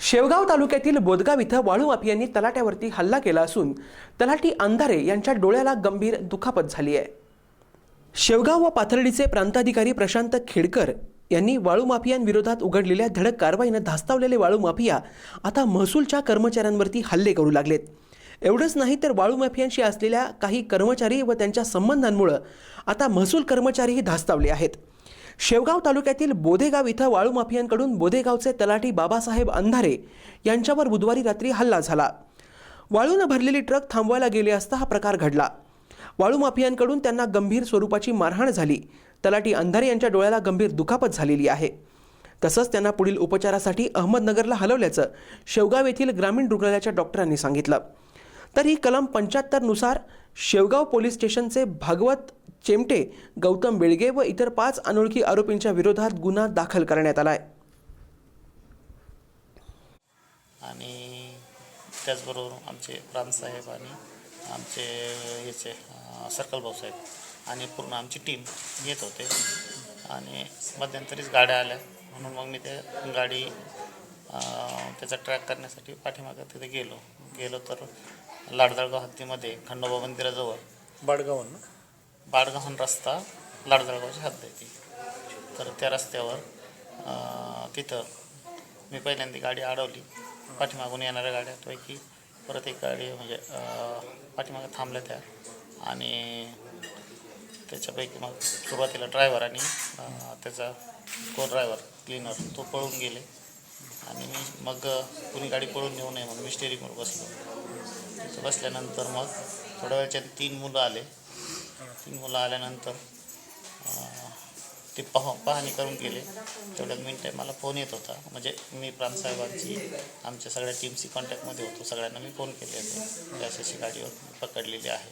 शेवगाव तालुक्यातील बोदगाव इथं वाळू माफियांनी तलाट्यावरती हल्ला केला असून तलाठी अंधारे यांच्या डोळ्याला गंभीर दुखापत झाली आहे. शेवगाव व पाथर्डीचे प्रांताधिकारी प्रशांत खेडकर यांनी वाळू माफियांविरोधात उघडलेल्या धडक कारवाईनं धास्तावलेले वाळू माफिया आता महसूलच्या कर्मचाऱ्यांवरती हल्ले करू लागलेत. एवढंच नाही तर वाळू माफियांशी असलेल्या काही कर्मचारी व त्यांच्या संबंधांमुळं आता महसूल कर्मचारीही धास्तावले आहेत. शेवगाव तालुक्यातील बोधेगाव इथं वाळू माफियांकडून बोधेगावचे तलाठी बाबासाहेब अंधारे यांच्यावर बुधवारी रात्री हल्ला झाला. वाळूनं भरलेली ट्रक थांबवायला गेले असता हा प्रकार घडला. वाळू माफियांकडून त्यांना गंभीर स्वरूपाची मारहाण झाली. तलाठी अंधारे यांच्या डोळ्याला गंभीर दुखापत झालेली आहे. तसंच त्यांना पुढील उपचारासाठी अहमदनगरला हलवल्याचं शेवगाव येथील ग्रामीण रुग्णालयाच्या डॉक्टरांनी सांगितलं. तर ही कलम पंच्याहत्तरनुसार शेवगाव पोलीस स्टेशनचे भागवत चेमटे गौतम बेळगे व इतर पाच अनोळखी आरोपींच्या विरोधात गुन्हा दाखल करण्यात आला आहे आणि त्याचबरोबर आमचे रामसाहेब आणि आमचे याचे सर्कल भाऊसाहेब आणि पूर्ण आमची टीम येत होते. आणि मध्यंतरीच गाड्या आल्या. म्हणून मग मी ते गाडी त्याचा ट्रॅक करण्यासाठी पाठीमागं तिथे गेलो. गेलो तर लाडजळगाव हद्दीमध्ये खंडोबा मंदिराजवळ बाडगावन ना? बाडगावन रस्ता लाडजळगावची हद्द आहे. ती तर त्या रस्त्यावर तिथं मी पहिल्यांदा गाडी अडवली. पाठीमागून येणाऱ्या गाड्यापैकी परत एक गाडी म्हणजे पाठीमागं थांबल्या त्या. आणि त्याच्यापैकी मग सुरुवातीला ड्रायव्हर आणि त्याचा को ड्रायव्हर क्लीनर तो पळून गेले. आणि मी मग कुणी गाडी पळून नेऊ नये म्हणून मी स्टेरिंगवर बसलो. बसल्यानंतर मग थोड्या वेळच्या तीन मुलं आले. तीन मुलं आल्यानंतर ते पाह पाहणी करून गेले. तेवढ्या मिनटे मला फोन येत होता. म्हणजे मी प्रांतसाहेबांची आमच्या सगळ्या टीमशी कॉन्टॅक्टमध्ये होतो. सगळ्यांना मी फोन केले होते अशी अशी गाडीवर पकडलेली आहे.